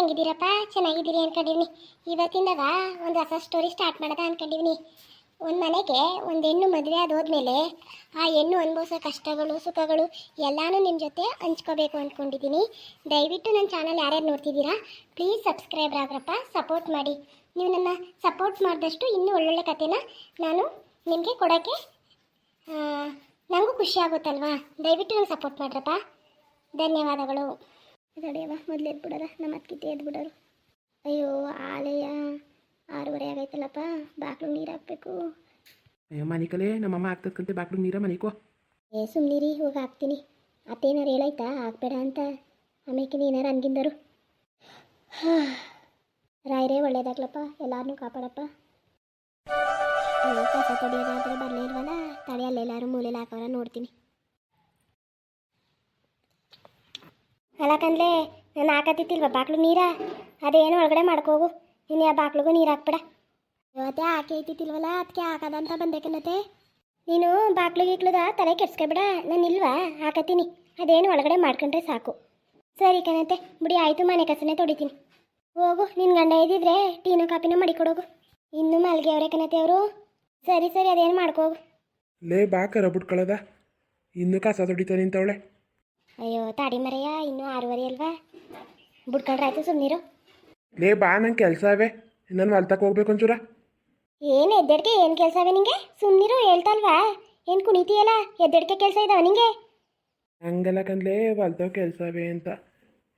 ಹೆಂಗಿದ್ದೀರಪ್ಪ? ಚೆನ್ನಾಗಿದ್ದೀರಿ ಅನ್ಕೊಂಡಿವ್ನಿ. ಇವತ್ತಿಂದವ ಒಂದು ಹೊಸ story start ಮಾಡೋದ ಅನ್ಕೊಂಡಿವ್ನಿ. ಒಂದು ಮನೆಗೆ ಒಂದು ಹೆಣ್ಣು ಮದುವೆ ಆದೋದ್ಮೇಲೆ ಆ ಹೆಣ್ಣು ಅನುಭವಿಸೋ ಕಷ್ಟಗಳು, ಸುಖಗಳು ಎಲ್ಲಾನು ನಿಮ್ಮ ಜೊತೆ ಹಂಚ್ಕೋಬೇಕು ಅಂದ್ಕೊಂಡಿದ್ದೀನಿ ದಯವಿಟ್ಟು ನನ್ನ ಚಾನಲ್ ಯಾರ್ಯಾರು ನೋಡ್ತಿದ್ದೀರಾ ಪ್ಲೀಸ್ ಸಬ್ಸ್ಕ್ರೈಬ್ ಆಗ್ರಪ್ಪ ಸಪೋರ್ಟ್ ಮಾಡಿ. ನೀವು ನನ್ನ ಸಪೋರ್ಟ್ ಮಾಡಿದಷ್ಟು ಇನ್ನೂ ಒಳ್ಳೊಳ್ಳೆ ಕಥೆನ ನಾನು ನಿಮಗೆ ಕೊಡೋಕ್ಕೆ ನನಗೂ ಖುಷಿ ಆಗುತ್ತಲ್ವಾ? ದಯವಿಟ್ಟು ನಂಗೆ ಸಪೋರ್ಟ್ ಮಾಡ್ರಪ್ಪ. ಧನ್ಯವಾದಗಳು. ತಡೆಯವ ಮೊದಲು ಎದ್ಬಿಡೋದ ನಮ್ಮ ಅತ್ತಿಗೆ ಎದ್ಬಿಡೋರು. ಅಯ್ಯೋ ಆಲೆಯ ಆರೂವರೆ ಆಗೈತಲ್ಲಪ್ಪ ಬಾಕ್ಲು ನೀರು ಹಾಕ್ಬೇಕು. ಅಯ್ಯೋ ಮನಿಕಲೇ ನಮ್ಮಮ್ಮ ಆಗ್ತಕ್ಕಂತೆ ಬಾಕ್ಲು ನೀರ ಮನಿಕೋ. ಏ ಸುಮ್ಮನಿರಿ ಹೋಗಿ ಹಾಕ್ತೀನಿ. ಅತ್ತೇನಾರು ಹೇಳಾಯ್ತಾ ಹಾಕ್ಬೇಡ ಅಂತ. ಆಮೇಲೆ ಏನಾರು ಅನ್ಗಿಂದರು. ರಾಯರೇ ಒಳ್ಳೇದಾಗ್ಲಪ್ಪ ಎಲ್ಲಾರನ್ನೂ ಕಾಪಾಡಪ್ಪ. ಕಸ ತೊಡಿಯೋದಾದ್ರೆ ಬರಲೇ ಇಲ್ವಲ್ಲ? ತಡೆ ಅಲ್ಲೆಲ್ಲಾರು ಮೂಲೆಯಲ್ಲಿ ಹಾಕೋರ ನೋಡ್ತೀನಿ. ಅಲ್ಲಕಂದ್ಲೆ ನಾನು ಹಾಕತ್ತಿತ್ತಿಲ್ವ ಬಾಕ್ಲು ನೀರ? ಅದೇನು ಒಳಗಡೆ ಮಾಡ್ಕೋಗು ಇನ್ನು ಆ ಬಾಕ್ಲಿಗೂ ನೀರು ಹಾಕ್ಬೇಡ. ಇವತ್ತೇ ಹಾಕಿ ಐತಿತ್ತಿಲ್ವಲ್ಲ ಅದಕ್ಕೆ ಹಾಕದಂತ ಬಂದೇಕನ್ನತೆ ನೀನು ಬಾಕ್ಲು ಗೀಕ್ಲದ ತಲೆ ಕೆಡ್ಸ್ಕೊಬೇಡ, ನಾನು ಇಲ್ವಾ? ಹಾಕತ್ತೀನಿ. ಅದೇನು ಒಳಗಡೆ ಮಾಡ್ಕೊಂಡ್ರೆ ಸಾಕು. ಸರಿ ಕಣತೆ ಬಿಡಿ ಆಯಿತು ಮನೆ ಕಸನೇ ತೊಡಿತೀನಿ. ಹೋಗು ನಿನ್ನ ಗಂಡ ಇದ್ದಿದ್ರೆ ಟೀನು ಕಾಪಿನ ಮಡಿಕೊಡೋಗು. ಇನ್ನು ಮಲ್ಗೆ ಅವರೇ ಕಣತೆ ಅವರು. ಸರಿ ಸರಿ, ಅದೇನು ಮಾಡ್ಕೋಗು ಲೇ, ಬಾ ಕರ ಬಿಟ್ಕೊಳ್ಳೋದ ಇನ್ನೂ ಕಸ ತೊಡಿತಾನೆ ನಿಂತವಳೆ. ಅಯ್ಯೋ ತಾಡಿ ಮರೆಯ ಇನ್ನೂ ಆರೂವರೆ ಅಲ್ವಾ? ಬಿಡ್ಕೊಂಡ್ರಾಯ್ತು ಸುಮ್ಮನಿರು ಲೇ ಬಾ ನಂಗೆ ಕೆಲಸ ಅವೇ ಇನ್ನೊಂದು ಹೊಲ್ತಕ್ಕೆ ಹೋಗ್ಬೇಕು ಒಂಚೂರ. ಏನು ಎದ್ದಡ್ಕೆ ಏನು ಕೆಲಸ ಅವೇ ನಿಂಗೆ? ಸುಮ್ಮನಿರು ಹೇಳ್ತಲ್ವಾ? ಏನು ಕುಣಿತೀಯಲ್ಲ ಎದ್ದಡ್ಕೆ ಕೆಲಸ ಇದಾವ ನಿಂಗೆ? ಹಂಗಲ್ಲ ಕಂದ್ಲೇ ಹೊಲ್ತವ್ ಕೆಲಸ ಅವೆ ಅಂತ.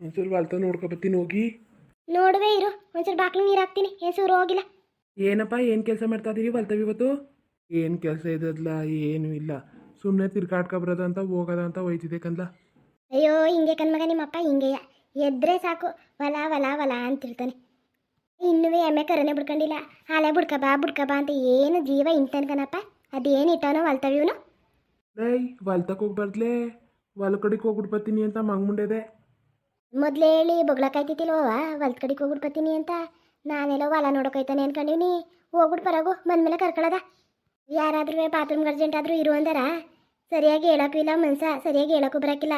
ಒಂಚೂರು ಹೊಲ್ತವ್ ನೋಡ್ಕೊಬತ್ತೀನಿ ಹೋಗಿ. ನೋಡುವೆ ಇರು ಒಂಚೂರು ಬಾಕ್ಲು ನೀರು ಹಾಕ್ತೀನಿ ಏನು ಸೂರು ಹೋಗಿಲ್ಲ. ಏನಪ್ಪ ಏನು ಕೆಲಸ ಮಾಡ್ತಾ ಇದೀರಿ ಹೊಲ್ತವ್ ಇವತ್ತು? ಏನು ಕೆಲಸ ಇದಲ್ಲ ಏನೂ ಇಲ್ಲ. ಸುಮ್ಮನೆ ತಿರ್ಗಾಡ್ಕೊಬರೋದು ಅಂತ ಹೋಗೋದಂತ ಹೋಯ್ತಿದ್ದೆ ಕಂದ್ಲ ಅಯ್ಯೋ ಹಿಂಗೆ ಕಣ್ಮಗ ನಿಮ್ಮಪ್ಪ ಹಿಂಗೆಯ ಎದ್ರೆ ಸಾಕು. ಹೊಲ ವಲ ಹೊಲ ಅಂತಿರ್ತಾನೆ. ಇನ್ನೂ ಎಮ್ಮೆ ಕರನೆ ಬಿಡ್ಕೊಂಡಿಲ್ಲ. ಹಾಲೆ ಬುಡ್ಕ ಬಾ ಬುಡ್ಕ ಬಾ ಅಂತ ಏನು ಜೀವ ಇಂತನ್ಕನಪ್ಪ ಅದೇನು ಇಟ್ಟವನೋ ವಲ್ತವ ಇವನು? ಲೇ ಹೊಲ್ತಕ್ಕೆ ಹೋಗ್ಬಾರ್ದ್ಲೇ. ಹೊಲ ಕಡೆಗೆ ಹೋಗ್ಬಿಡ್ಬತ್ತೀನಿ ಅಂತ ಮಂಗ್ಮುಂಡೆದೆ. ಮೊದ್ಲು ಹೇಳಿ ಬೊಗ್ಳಕಾಯ್ತಿತ್ತಿಲ್ವವ ಹೊಲ್ದ ಕಡೆಗೆ ಹೋಗ್ಬಿಟ್ಟು ಬರ್ತೀನಿ ಅಂತ. ನಾನೆಲ್ಲ ಹೊಲ ನೋಡೋಕೈತಾನೆ ಅನ್ಕೊಂಡಿವ್ನಿ ಹೋಗ್ಬಿಟ್ಟು ಬರೋಗು ಬಂದ್ಮೇಲೆ ಕರ್ಕೊಳ್ಳೋದ ಯಾರಾದ್ರೂ ಬಾತ್ರೂಮ್ ಅರ್ಜೆಂಟ್ ಆದರೂ ಇರು ಅಂದಾರ. ಸರಿಯಾಗಿ ಹೇಳೋಕ್ಕೂ ಇಲ್ಲ ಮನ್ಸ. ಸರಿಯಾಗಿ ಹೇಳೋಕ್ಕೂ ಬರೋಕ್ಕಿಲ್ಲ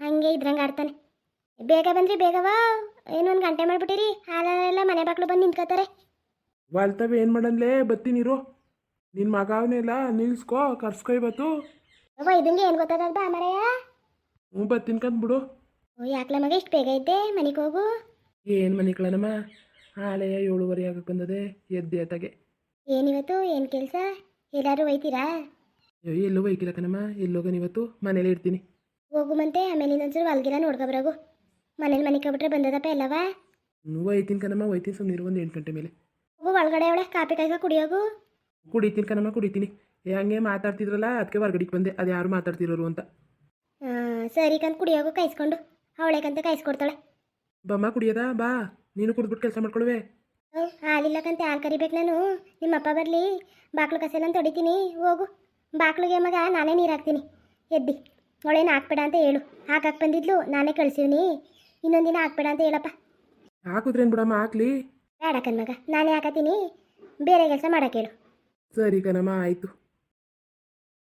ಹಂಗೆ ಇದ್ರಂಗೆ ಆಡ್ತಾನೆ. ಬೇಗ ಬಂದ್ರಿ ಬೇಗವಾ ಏನು ಒಂದು ಗಂಟೆ ಮಾಡ್ಬಿಟ್ಟಿರಿ. ಹಾಲೆಲ್ಲ ಮನೆ ಬಾಕ್ಲು ಬಂದು ನಿಂತ್ಕೋತಾರೆ. ಹೊಲ್ತಾವ್ ಏನು ಮಾಡನ್ಲೇ? ಬತ್ತೀನಿರು ನಿನ್ನ ಮಗ ಇಲ್ಲ ನಿಲ್ಸ್ಕೋ ಕರ್ಸ್ಕೊ ಇವತ್ತು. ಅವ ಇದಂಗೆ ಏನು ಗೊತ್ತದ ಬಾ ಮರೆಯ. ಹ್ಞೂ ಬತ್ತೀನಿ ಕಂದ್ ಬಿಡು. ಓ ಯಾಕ್ಲ ಮಗ ಇಷ್ಟು ಬೇಗ ಇದ್ದೆ? ಮನೆಗೆ ಹೋಗು. ಏನು ಮನೆ ಕಳನಮ್ಮ ಹಾಲೆಯ ಏಳುವರೆ ಆಗಕ್ಕೆ ಬಂದದೆ ಎದ್ದೆ ಅತ್ತಾಗೆ ಏನಿವತ್ತು ಏನು ಕೆಲಸ? ಎಲ್ಲರೂ ಒಯ್ತೀರಾ? ಅಯ್ಯೋ ಎಲ್ಲೂ ಒಯ್ಕಿಲ್ಲ ಕಣಮ್ಮ. ಎಲ್ಲೋಗನ ಇವತ್ತು? ಮನೇಲಿ ಇರ್ತೀನಿ. ಹೋಗು ಮಂತೆ ಆಮೇಲೆ ಇನ್ನೊಂದ್ಸಲ ಹೊಲ್ಗಿರ ನೋಡ್ಕೊಬ್ರಾಗು ಮನೇಲಿ ಮನೆ ಕಬಿಟ್ರೆ ಬಂದದಪ್ಪ ಎಲ್ಲವ? ನೀವು ಐತಿನ ಕನಮ್ಮ ಒಯ್ತೀನಿ ಸುಮ್ಮನೆ ಒಂದು ಎಂಟು ಗಂಟೆ ಮೇಲೆ. ಹೋಗು ಒಳಗಡೆ ಅವಳೆ ಕಾಪಿ ಕಾಯ್ಕ ಕುಡಿಯೋಗು. ಕುಡಿತೀನಿ ಕನಮ್ಮ ಕುಡಿತೀನಿ. ಏ ಹಂಗೆ ಮಾತಾಡ್ತಿದ್ರಲ್ಲ ಅದಕ್ಕೆ ಹೊರಗಡೆಗೆ ಬಂದೆ ಅದು ಯಾರು ಮಾತಾಡ್ತಿರೋರು ಅಂತ. ಆ, ಸರಿ ಕಂತ ಕುಡಿಯೋಗು ಕಾಯಿಸ್ಕೊಂಡು. ಅವಳೆಕಂತ ಕಾಯಿಸ್ಕೊಡ್ತಾಳೆ. ಬಮ್ಮ ಕುಡಿಯೋದಾ? ಬಾ. ನೀನು ಕುಡಿದ್ಬಿಟ್ಟು ಕೆಲಸ ಮಾಡ್ಕೊಳ್ವೆ. ಹಾಲಿಲ್ಲ ಕಂತ ಯಾರು ಕರಿಬೇಕು ನಾನು. ನಿಮ್ಮಪ್ಪ ಬರಲಿ ಬಾಕ್ಲು ಕಸೆಲ್ಲ ತೊಡಿತೀನಿ ಹೋಗು. ಬಾಕ್ಲಿಗೆ ಮಗ ನಾನೇ ನೀರು ಹಾಕ್ತೀನಿ ಎದ್ದಿ. ಅವಳೇನು ಹಾಕ್ಬೇಡ ಅಂತ ಹೇಳು. ಹಾಕಕ್ಕೆ ಬಂದಿದ್ಲು ನಾನೇ ಕಳ್ಸೀವ್ನಿ. ಇನ್ನೊಂದಿನ ಹಾಕ್ಬೇಡ ಅಂತ ಹೇಳಪ್ಪ. ಹಾಕುದ್ರೇನು ಬಿಡಮ್ಮ ಹಾಕ್ಲಿ. ಬೇಡ ಕಣ್ಮಗ ನಾನೇ ಹಾಕತ್ತೀನಿ. ಬೇರೆ ಕೆಲಸ ಮಾಡಕ್ಕೆ ಹೇಳು. ಸರಿ ಕಣಮ್ಮ ಆಯಿತು.